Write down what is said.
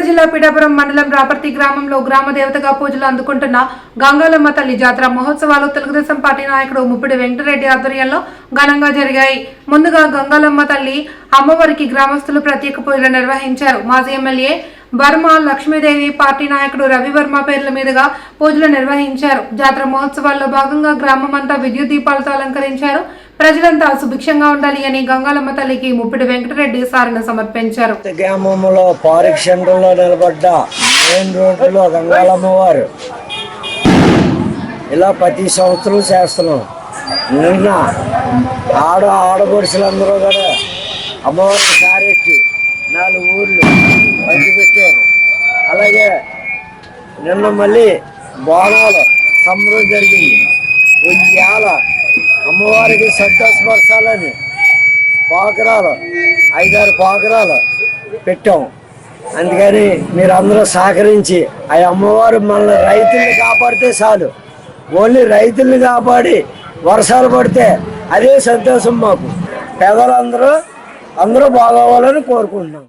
సూర్యాపేట జిల్లా పిఠాపురం మండలం రాపర్తి గ్రామంలో గ్రామ దేవతగా పూజలు అందుకుంటున్న గంగాలమ్మ తల్లి జాతర మహోత్సవాలు తెలుగుదేశం పార్టీ నాయకుడు ముప్పిడి వెంకటరెడ్డి ఆధ్వర్యంలో ఘనంగా జరిగాయి. ముందుగా గంగాలమ్మ తల్లి అమ్మవారికి గ్రామస్తులు ప్రత్యేక పూజలు నిర్వహించారు. మాజీ ఎమ్మెల్యే వర్మ లక్ష్మీదేవి పార్టీ నాయకుడు రవివర్మ పేర్ల మీదుగా పూజలు నిర్వహించారు. జాతర మహోత్సవాల్లో భాగంగా గ్రామం అంతా విద్యుత్ దీపాలతో అలంకరించారు. ప్రజలంతా సుభిక్షంగా ఉండాలి అని గంగాలమ్మ తల్లికి ముప్పిడి వెంకటరెడ్డి సారణ సమర్పించారు. గ్రామంలో పార్క్ నిలబడ్డ మెయిన్ రోడ్డులో గంగాలమ్మ వారు. ఇలా ప్రతి సంవత్సరం చేస్తున్నాం. నిన్న ఆడ ఆడపడుచులందరూ కూడా అమ్మవారిని సారెట్టి నాలుగు ఊర్లు పంచిపెట్టారు అలాగే నిన్న మళ్ళీ బోనాలు సంబరం జరిగింది. ఇవాళ అమ్మవారికి సంతోషపరచాలని పాకరాలు ఐదారు పాకరాలు పెట్టాం. అందుకని మీరు అందరూ సహకరించి ఆ అమ్మవారు మన రైతుల్ని కాపాడితే చాలు. ఓన్లీ రైతుల్ని కాపాడి వర్షాలు పడితే అదే సంతోషం మాకు. పేదలందరూ అందరూ బాగోవాలని కోరుకుంటున్నాం.